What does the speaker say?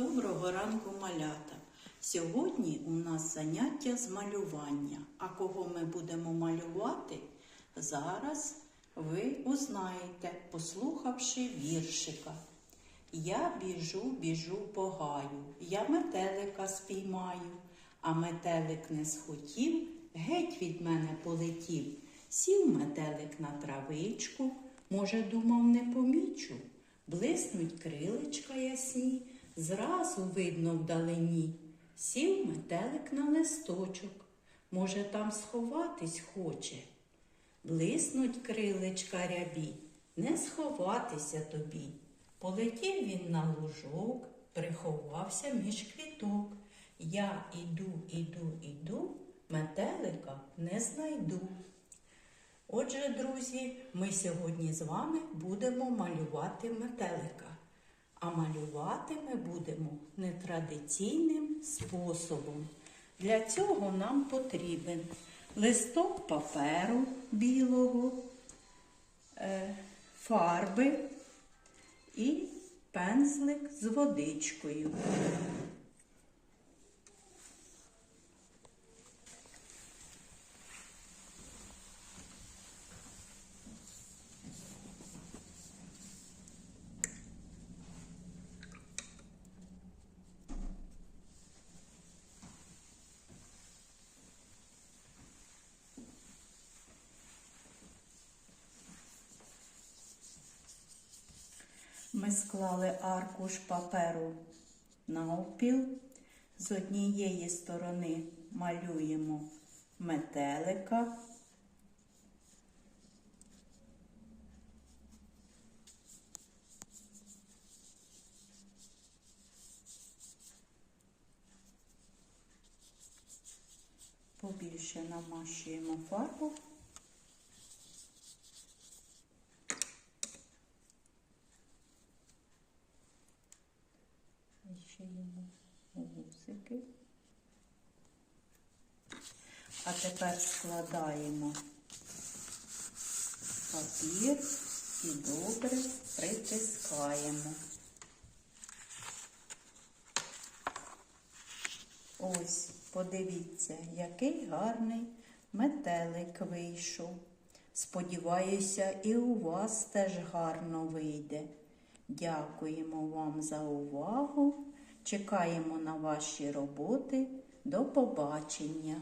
Доброго ранку, малята! Сьогодні у нас заняття з малювання. А кого ми будемо малювати, зараз ви узнаєте, послухавши віршика. Я біжу, біжу по гаю, я метелика спіймаю, а метелик не схотів, геть від мене полетів. Сів метелик на травичку, може, думав, не помічу. Блиснуть крилечка ясні, зразу видно вдалині. Сів метелик на листочок, може, там сховатись хоче. Блиснуть крилечка рябі, не сховатися тобі. Полетів він на лужок, приховався між квіток. Я іду, іду, іду, метелика не знайду. Отже, друзі, ми сьогодні з вами будемо малювати метелика. А малювати ми будемо нетрадиційним способом. Для цього нам потрібен листок паперу білого, е, фарби і пензлик з водичкою. Ми склали аркуш паперу навпіл. З однієї сторони малюємо метелика. Побільше намащуємо фарбу. Йому гусики. А тепер складаємо папір і добре притискаємо. Ось, подивіться, який гарний метелик вийшов. Сподіваюся, і у вас теж гарно вийде. Дякуємо вам за увагу. Чекаємо на ваші роботи. До побачення!